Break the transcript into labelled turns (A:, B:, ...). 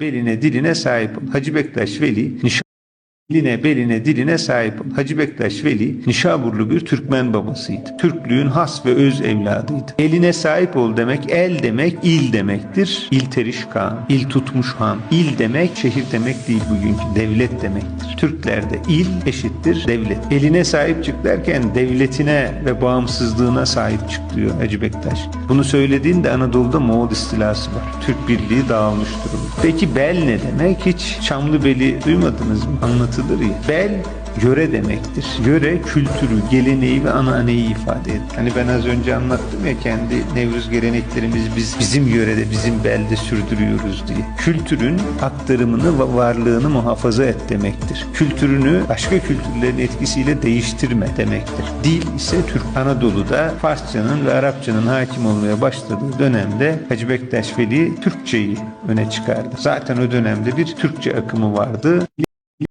A: beline diline sahip. Hacı Bektaş Veli nişan Diline, beline, diline sahip. Hacı Bektaş Veli, Nişaburlu bir Türkmen babasıydı. Türklüğün has ve öz evladıydı. Eline sahip ol demek, el demek, il demektir. İlteriş Kağan, il tutmuş han. İl demek, şehir demek değil bugünkü, devlet demektir. Türklerde il eşittir devlet. Eline sahip çık derken devletine ve bağımsızlığına sahip çık diyor Hacı Bektaş. Bunu söylediğinde Anadolu'da Moğol istilası var. Türk birliği dağılmış durumda. Peki bel ne demek? Hiç Çamlıbel'i duymadınız mı? Anlatılır ya. Bel yöre demektir. Yöre kültürü, geleneği ve ananeyi ifade eder. Hani ben az önce anlattım ya kendi Nevruz geleneklerimiz biz bizim yörede, bizim belde sürdürüyoruz diye. Kültürün aktarımını ve varlığını muhafaza et demektir. Kültürünü başka kültürlerin etkisiyle değiştirme demektir. Dil ise Türk Anadolu'da Farsçanın ve Arapçanın hakim olmaya başladığı dönemde Hacı Bektaş Veli Türkçeyi öne çıkardı. Zaten o dönemde bir Türkçe akımı vardı.